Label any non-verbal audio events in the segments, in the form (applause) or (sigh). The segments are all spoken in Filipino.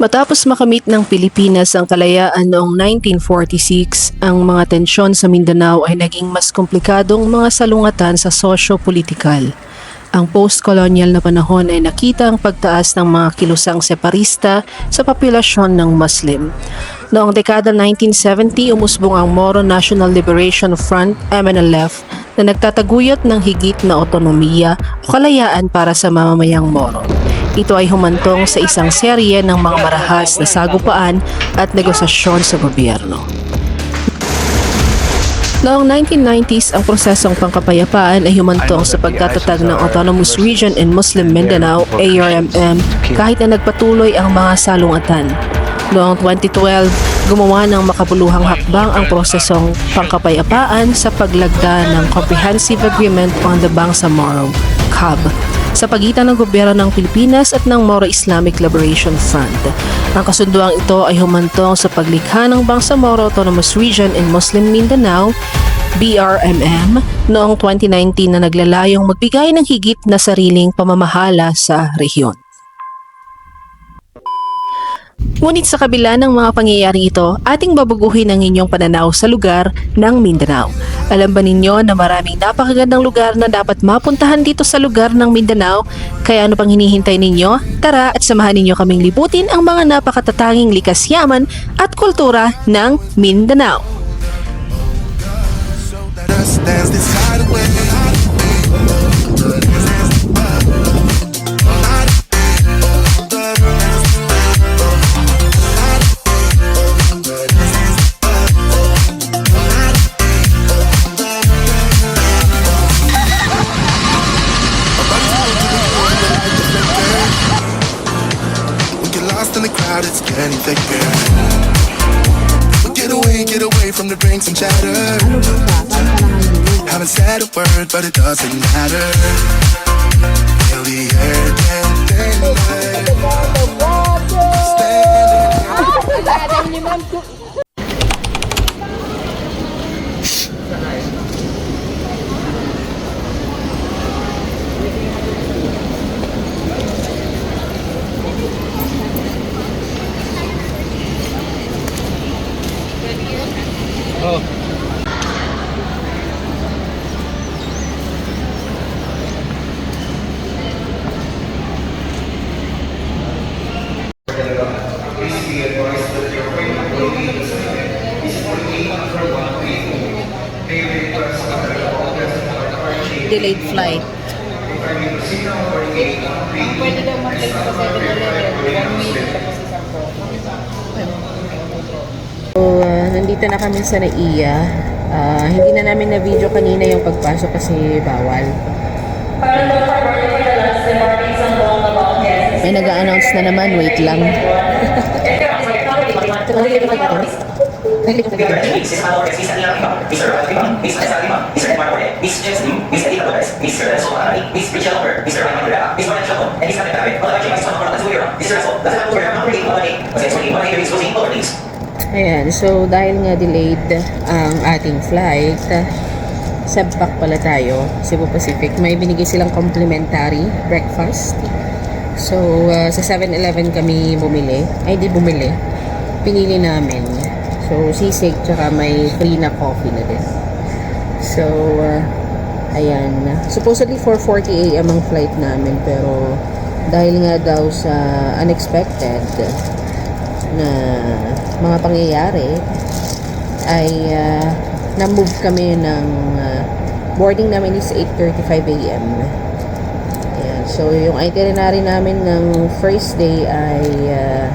Matapos makamit ng Pilipinas ang kalayaan noong 1946, ang mga tensyon sa Mindanao ay naging mas komplikadong mga salungatan sa sosyo-politikal. Ang post-colonial na panahon ay nakita ang pagtaas ng mga kilusang separista sa populasyon ng Muslim. Noong dekada 1970, umusbong ang Moro National Liberation Front, MNLF, na nagtataguyod ng higit na otonomiya o kalayaan para sa mamamayang Moro. Ito ay humantong sa isang serye ng mga marahas na sagupaan at negosasyon sa gobyerno. Noong 1990s, ang prosesong pangkapayapaan ay humantong sa pagtatatag ng Autonomous Region in Muslim Mindanao, ARMM, kahit na nagpatuloy ang mga salungatan. Noong 2012, gumawa ng makabuluhang hakbang ang prosesong pangkapayapaan sa paglagda ng Comprehensive Agreement on the Bangsamoro, CAB, sa pagitan ng gobyerno ng Pilipinas at ng Moro Islamic Liberation Front. Ang kasunduang ito ay humantong sa paglikha ng Bangsamoro Autonomous Region in Muslim Mindanao, BRMM, noong 2019 na naglalayong magbigay ng higit na sariling pamamahala sa rehiyon. Ngunit sa kabila ng mga pangyayari ito, ating babaguhin ang inyong pananaw sa lugar ng Mindanao. Alam ba ninyo na maraming napakagandang lugar na dapat mapuntahan dito sa lugar ng Mindanao? Kaya ano pang hinihintay ninyo? Tara at samahan ninyo kaming libutin ang mga napakatatanging likas yaman at kultura ng Mindanao. this Get away, get away from the drinks and chatter. Haven't said a word, but it doesn't matter. Feel the air Flight. Pwede daw mag-take sa 7-Eleven. One week tapos isang po. So, ah, nandito na kami sa NAIA. Ah, hindi na namin na-video kanina yung pagpasok kasi bawal. May nag-announce na naman, wait lang. (laughs) Ayan, so dahil nga delayed ang ating flight, sabak pala tayo, Cebu Pacific. May binigay silang complimentary breakfast. So, uh, sa 7-Eleven kami bumili. Ay, di bumili. Pinili namin. So, sisig, tsaka may free na coffee na din. So, uh, ayan. Supposedly 4.40 a.m. ang flight namin, pero dahil nga daw sa unexpected na mga pangyayari, ay uh, na-move kami ng uh, boarding namin is 8.35 a.m. Ayan. So, yung itinerary namin ng first day ay uh,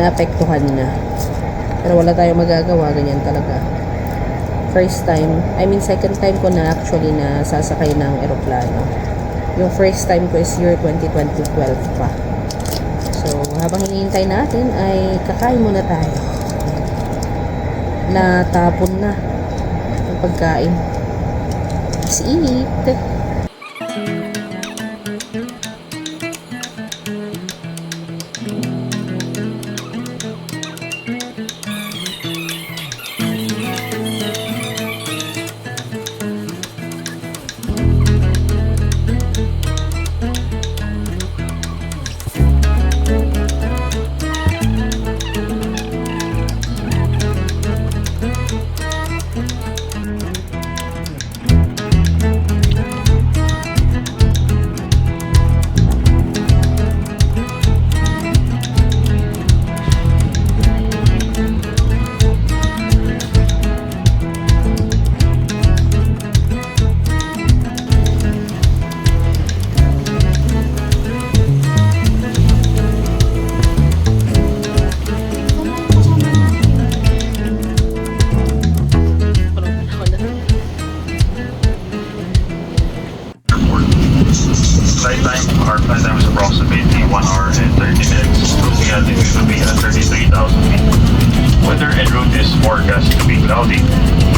naapektuhan na. Pero wala tayong magagawa, ganyan talaga. First time, I mean second time ko na actually na sasakay ng eroplano. Yung first time ko is year 2012 pa. So, habang hinihintay natin ay kakain muna tayo. Natapon na ang pagkain. Let's eat! Flight time our flight time is approximately 1 hour and 30 minutes. Cruising altitude will be at 33,000 feet. Weather en route is forecast to be cloudy,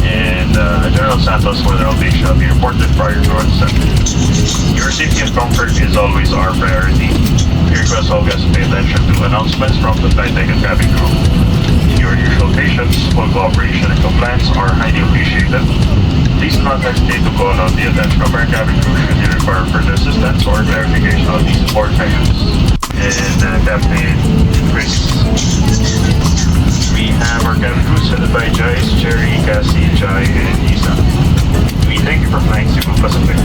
and uh, General Santos weather update shall be reported prior to our descent. Your safety and comfort is always our priority. We request all guests to pay attention to announcements from the flight deck and cabin crew. Your usual patience, full cooperation, and compliance are highly appreciated. Please not hesitate to on the attention of our cabin crew should you require further assistance or clarification on these support measures. And uh, Captain Chris. We have our cabin crew headed by Joyce, Cherry, Cassie, Jai, and Isa. We thank you for flying Cebu Pacific.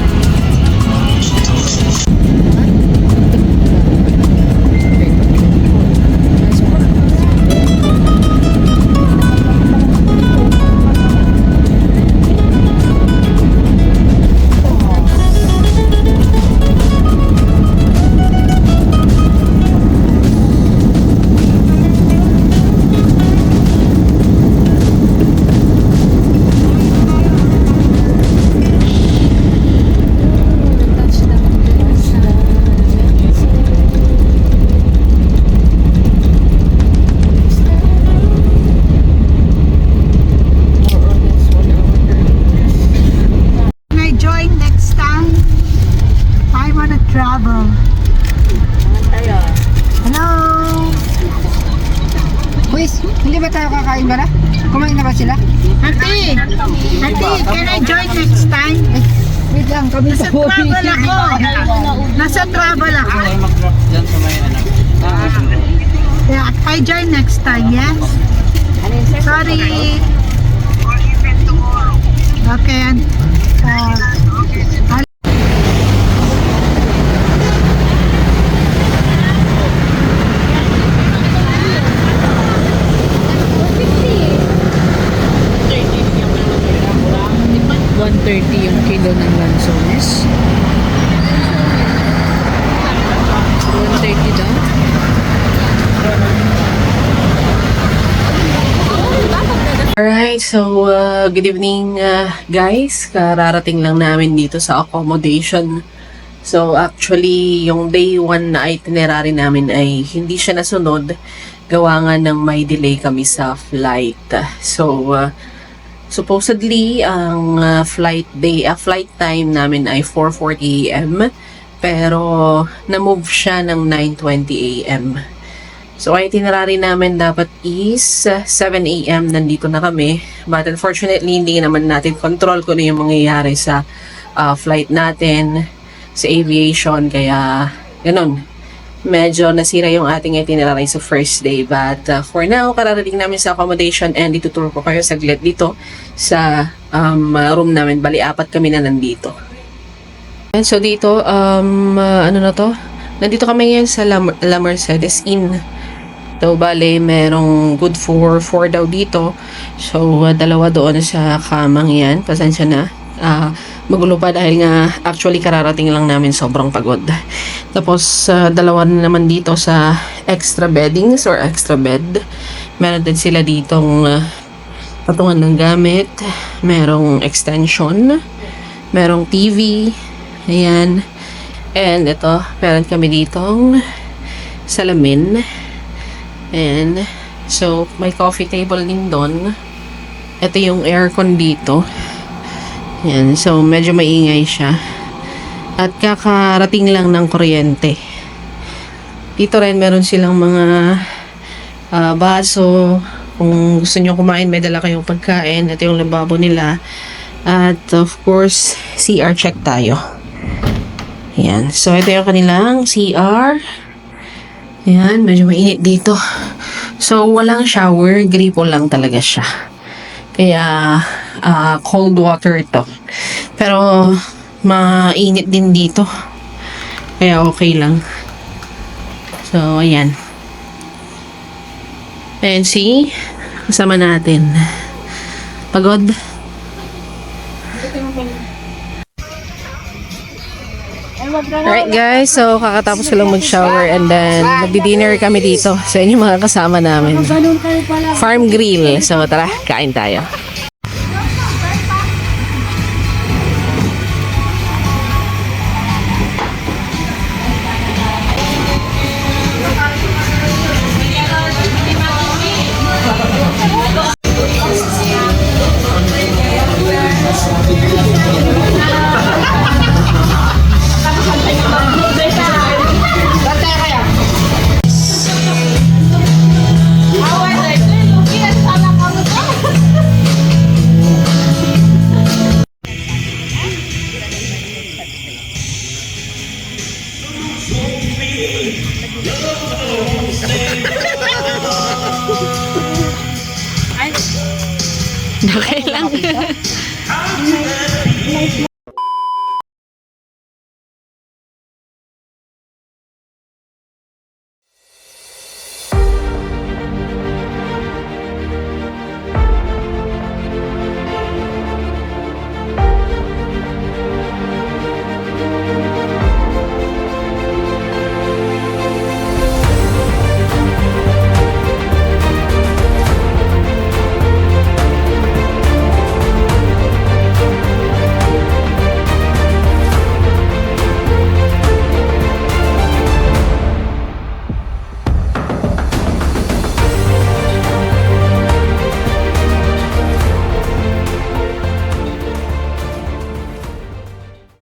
Ba tayo kakain ba na? Kumain na ba sila? Ate, ate, can I join next time? Wait lang, kami Nasa travel ako. Nasa travel ako. Yeah, I join next time, yes? Sorry. Okay, and, uh, One thirty yung kilo ng lansones. 130 daw. Alright, so uh, good evening uh, guys. Kararating lang namin dito sa accommodation. So actually, yung day 1 na itinerary namin ay hindi siya nasunod. Gawa nga ng may delay kami sa flight. So, uh, supposedly, ang uh, flight day, uh, flight time namin ay 4.40 a.m. Pero, na-move siya ng 9.20 a.m. So, ang itinerary namin dapat is uh, 7 a.m. nandito na kami. But unfortunately, hindi naman natin control kung ano yung mangyayari sa uh, flight natin, sa aviation. Kaya, ganun. Medyo nasira yung ating itinerary sa first day. But uh, for now, kararating namin sa accommodation and ituturo ko kayo saglit dito sa um, uh, room namin. Bali, apat kami na nandito. And so dito, um, uh, ano na to? Nandito kami ngayon sa La, La Mercedes Inn. So, bale, merong good for four daw dito. So, uh, dalawa doon sa kamang yan. Pasensya na. Ah, magulo pa dahil nga actually kararating lang namin sobrang pagod. Tapos, uh, dalawa na naman dito sa extra beddings or extra bed. Meron din sila ditong uh, patungan ng gamit. Merong extension. Merong TV. Ayan. And ito, meron kami ditong salamin. And, so, may coffee table din doon. Ito yung aircon dito. Yan, so medyo maingay siya. At kakarating lang ng kuryente. Dito rin meron silang mga ah, baso. Kung gusto nyo kumain, may dala kayong pagkain. Ito yung lababo nila. At of course, CR check tayo. Yan. So, ito yung kanilang CR. Yan, medyo mainit dito. So, walang shower, gripo lang talaga siya. Kaya, ah, cold water ito. Pero, mainit din dito. Kaya, okay lang. So, ayan. And see, kasama natin. Pagod? Alright guys, so kakatapos ko lang mag-shower and then magdi-dinner kami dito sa inyo mga kasama namin. Farm Grill. So tara, kain tayo.